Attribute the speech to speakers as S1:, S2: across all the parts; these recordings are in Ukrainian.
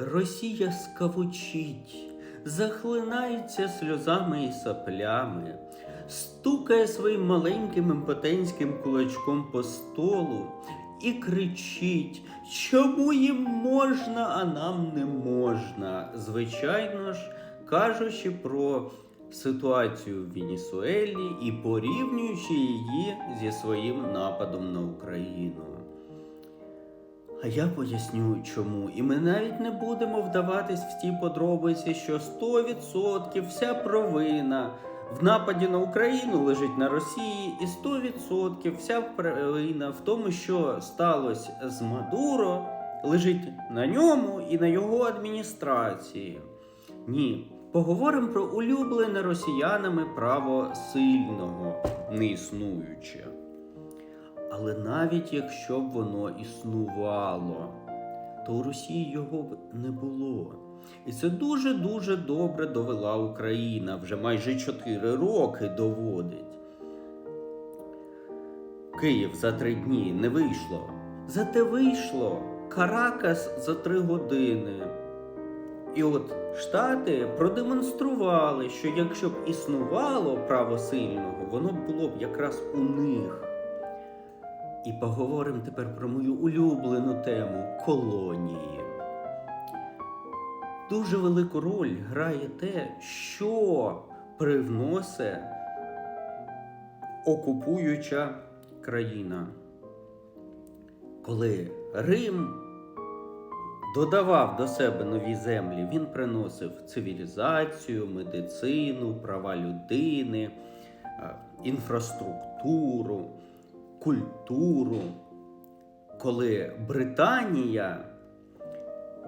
S1: Росія скавучить, захлинається сльозами і соплями, стукає своїм маленьким імпотентським кулачком по столу і кричить, чому їм можна, а нам не можна. Звичайно ж, кажучи про ситуацію в Венесуелі і порівнюючи її зі своїм нападом на Україну. А я поясню чому. І ми навіть не будемо вдаватись в ті подробиці, що 100% вся провина в нападі на Україну лежить на Росії, і 100% вся провина в тому, що сталося з Мадуро, лежить на ньому і на його адміністрації. Ні. Поговоримо про улюблене росіянами право сильного, неіснуюче. Але навіть якщо б воно існувало, то у Росії його б не було. І це дуже-дуже добре довела Україна, вже майже 4 роки доводить. Київ за три дні не вийшло. Зате вийшло Каракас за три години. І от Штати продемонстрували, що якщо б існувало право сильного, воно було б якраз у них. І поговоримо тепер про мою улюблену тему колонії. Дуже велику роль грає те, що привносить окупуюча країна. Коли Рим додавав до себе нові землі, він приносив цивілізацію, медицину, права людини, інфраструктуру, культуру. Коли Британія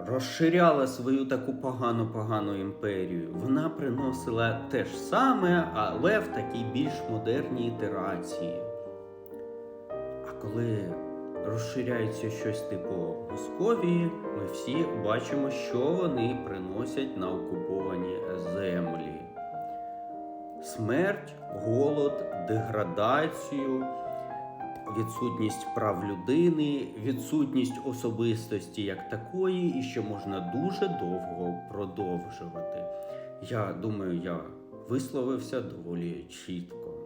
S1: розширяла свою таку погану-погану імперію, вона приносила те ж саме, але в такій більш модерній ітерації. А коли розширяється щось типу Московії, ми всі бачимо, що вони приносять на окуповані землі. Смерть, голод, деградацію, відсутність прав людини, відсутність особистості як такої, і що можна дуже довго продовжувати. Я думаю, я висловився доволі чітко.